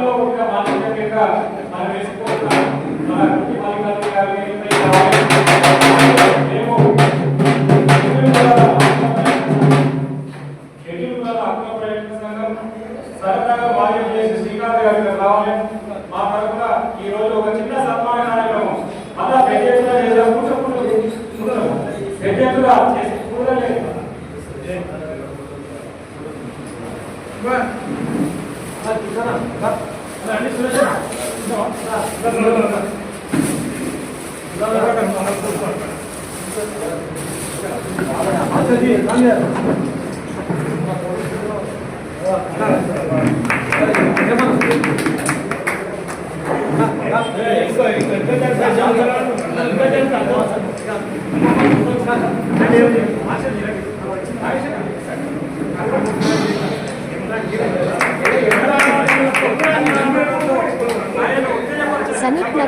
వాటిలో ఉన్న బాధ్యత మనం వేసుకుంటున్నాం. మన వృత్తి మాలికాలు మేము సరదాగా చేసి శ్రీకాంత్ గారికి రావాలి. మా తరఫున ఈ రోజు ఒక చిన్న సన్మాన కార్యక్రమం. పెద్ద ఎత్తున పెద్ద ఎత్తున చేసి కూడలే సనత్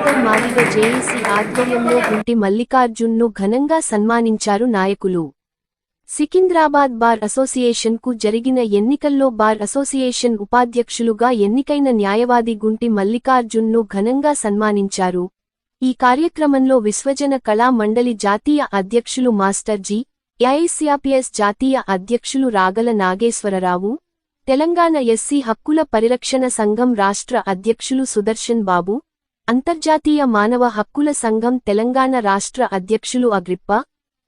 నగర్ మాదిగ జేఏసీ ఆధ్వర్యంలో గుంటి మల్లికార్జున్ను ఘనంగా సన్మానించారు నాయకులు. సికింద్రాబాద్ బార్ అసోసియేషన్కు జరిగిన ఎన్నికల్లో బార్ అసోసియేషన్ ఉపాధ్యక్షులుగా ఎన్నికైన న్యాయవాది గుంటి మల్లికార్జున్ను ఘనంగా సన్మానించారు. ఈ కార్యక్రమంలో విశ్వజన కళా మండలి జాతీయ అధ్యక్షులు మాస్టర్ జీ. ఏఐసిఆర్పిఎస్ జాతీయ అధ్యక్షులు రాగల నాగేశ్వరరావు తెలంగాణ ఎస్సీ హక్కుల పరిరక్షణ సంఘం రాష్ట్ర అధ్యక్షులు సుదర్శన్ బాబు అంతర్జాతీయ మానవ హక్కుల సంఘం తెలంగాణ రాష్ట్ర అధ్యక్షులు అగ్రిప్ప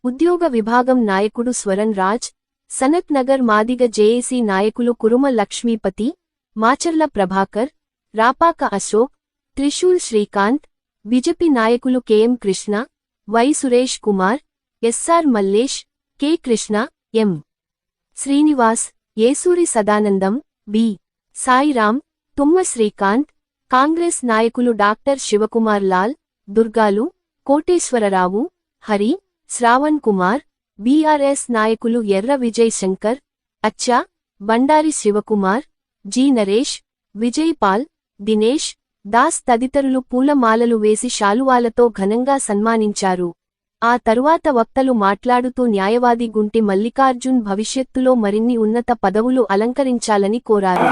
ఉద్యోగ విభాగం నాయకుడు స్వరన్ రాజ్ సనత్ నగర్ మాదిగ జేఏసీ నాయకులు కురుమ లక్ష్మీపతి మాచర్ల ప్రభాకర్ రాపాక అశోక్ త్రిశూల్ శ్రీకాంత్ బిజెపి నాయకులు K M Krishna Y Suresh Kumar S R Mallesh K Krishna M Srinivas Esuri Sadanandam B Sairam Tumma Srikanth Congress నాయకులు డాక్టర్ శివకుమార్ లాల్ దుర్గాలు కోటేశ్వరరావు హరి శ్రావణ్ కుమార్ బీఆర్ఎస్ నాయకులు ఎర్ర విజయ్ శంకర్ అచ్చా బండారి శివకుమార్ జి నరేష్ విజయ్ పాల్ దినేష్ దాస్ తదితరులు పూలమాలలు వేసి శాలువాలతో ఘనంగా సన్మానించారు. ఆ తరువాత వక్తలు మాట్లాడుతూ న్యాయవాది గుంటి మల్లికార్జున్ భవిష్యత్తులో మరిన్ని ఉన్నత పదవులు అలంకరించాలని కోరారు.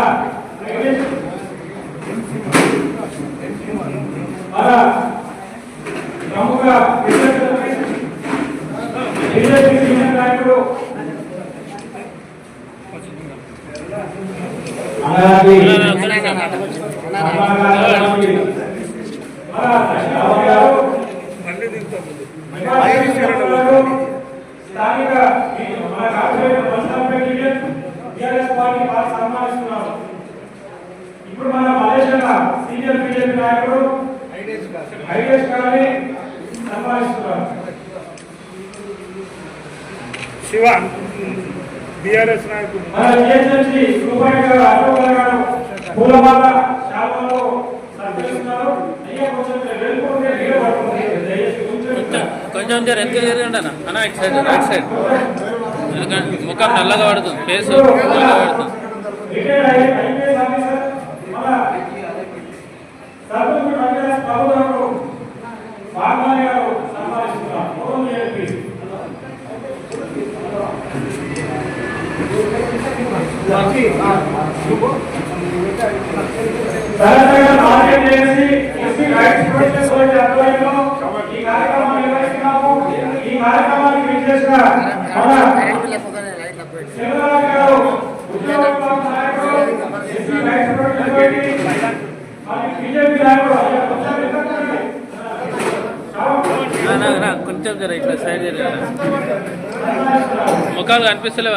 అలాగే అలాగే మన దక్షిణాది గారు స్థానిక మన corporate panchayat union TRS party వారు సన్మానిస్తున్నారు ఇప్పుడు మన మలేషియా సీనియర్ బీజేపీ నాయకుడు ఐడిఎస్ గారిని సన్మానిస్తున్నారు శివ బీఆర్ఎస్ పూలమాల అయ్యా కొంచెం వెళ్ళిపోతే కొంచెం జర అన్న. అన్న ఇటు సైడ్ రైట్ సైడ్. ఎందుకంటే ముఖం నల్లగా పడుతుంది. ఫేస్ నల్లగా పడుతుంది. తెలంగాణ మార్కెట్ చేసి ఎస్సీ రైట్స్ ఈ కార్యక్రమాన్ని నిర్వహిస్తున్నాము. ఈ విచ్చేసిన మన గారు ఉద్యోగ నాయకుడు ఎస్సీ రైట్స్ బీజేపీ నాయకుడు కొంచెం జర ఇట్లా సైడ్ జరగండి ముఖాలు కనిపిస్తలేవు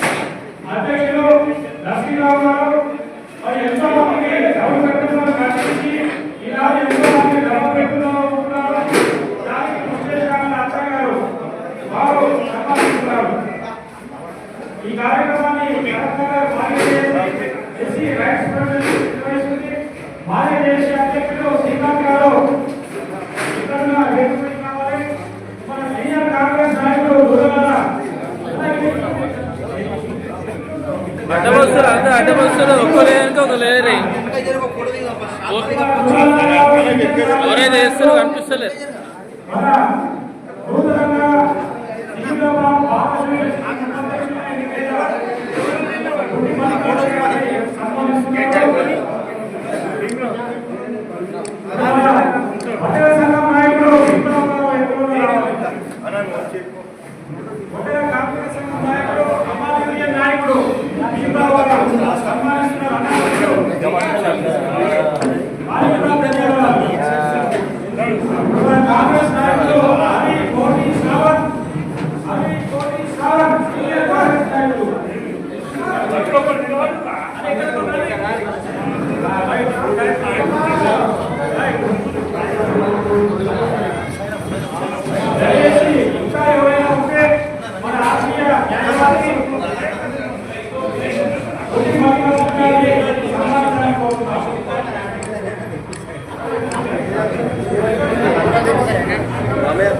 వస్తారు అందరు అడ్డం వస్తారు ఒక్క ఒక లేదరే ఎవరైతే వేస్తారో కనిపిస్తలేదు. అన్నా Amén.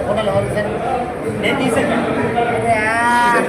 Bendice. Ya,